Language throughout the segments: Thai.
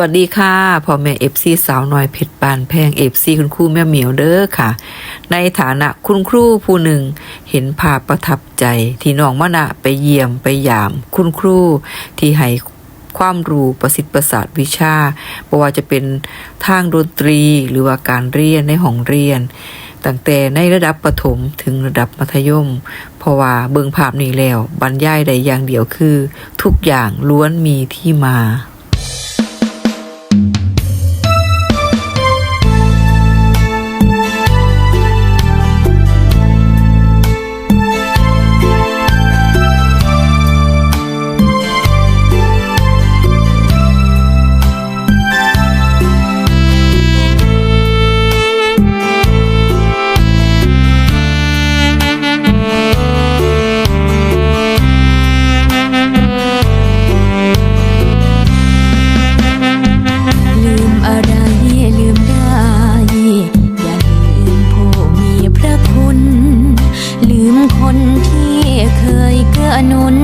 วัสดีค่ะพ่อแม่เอฟซีสาวน้อยเพชรปานแพงเอฟซีคุณครูแม่เหมียวเด้อค่ะ ในฐานะคุณครูผู้หนึ่งเห็นภาพประทับใจที่น้องมะนะไปเยี่ยมไปยาม คุณครูที่ให้ความรู้ประสิทธิ์ประสาทวิชาบ่ว่าจะเป็นทางดนตรีหรือว่าการเรียนในห้องเรียนตั้งแต่ในระดับประถมถึงระดับมัธยม เพราะว่าเบิ่งภาพนี้แล้วบรรยายได้อย่างเดียวคือ ทุกอย่างล้วนมีที่มา นุน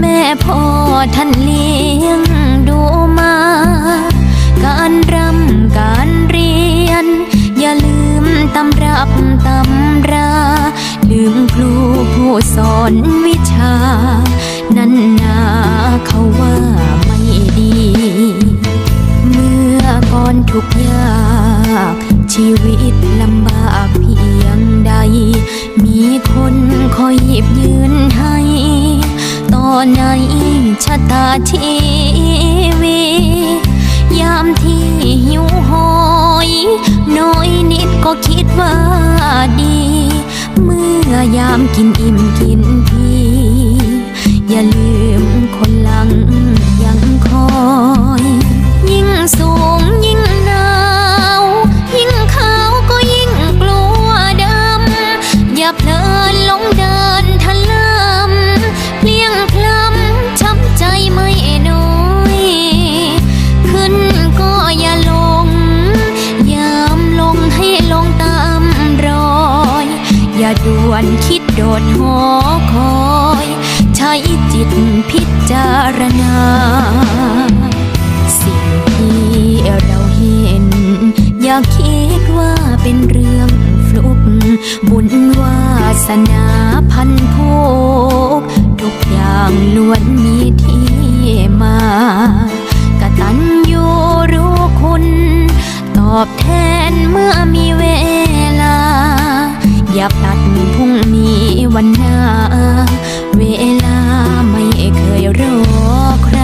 แม่พ่อท่านเลี้ยงดูมา การรำการเรียน อย่าลืมตำรับตำรา ลืมครูผู้สอนวิชา นั้นนาเขาว่าไม่ดี เมื่อก่อนทุกยากชีวิต ตอนไหนชะตาชีวียามที่หิวโหย น้อยนิดก็คิดว่าดี เมื่อยามกินอิ่มกินพีอย่าลืมคนหลังยังคอย ดโดหอคอย ใช้จิตพิจารณา สิ่งที่เราเห็น อย่าคิดว่าเป็นเรื่องฟลุก บุญวาสนาพันโพกทุกอย่างล้วนมีที่มากะตัญญูรู้คุณ ตอบแทนเมื่อมีเวลา อย่าพลัด วันหน้า เวลาไม่เคยรอใคร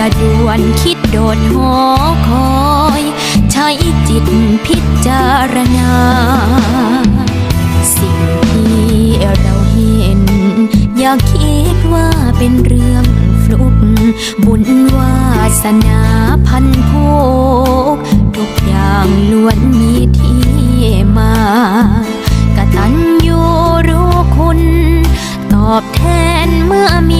อย่าด่วนคิดโดดหอคอย ใช้จิตพิจารณา สิ่งที่เราเห็น อย่าคิดว่าเป็นเรื่องฟลุก บุญวาสนาพันโพกทุกอย่างล้วนมีที่มากตัญญูรู้คุณ ตอบแทนเมื่อมี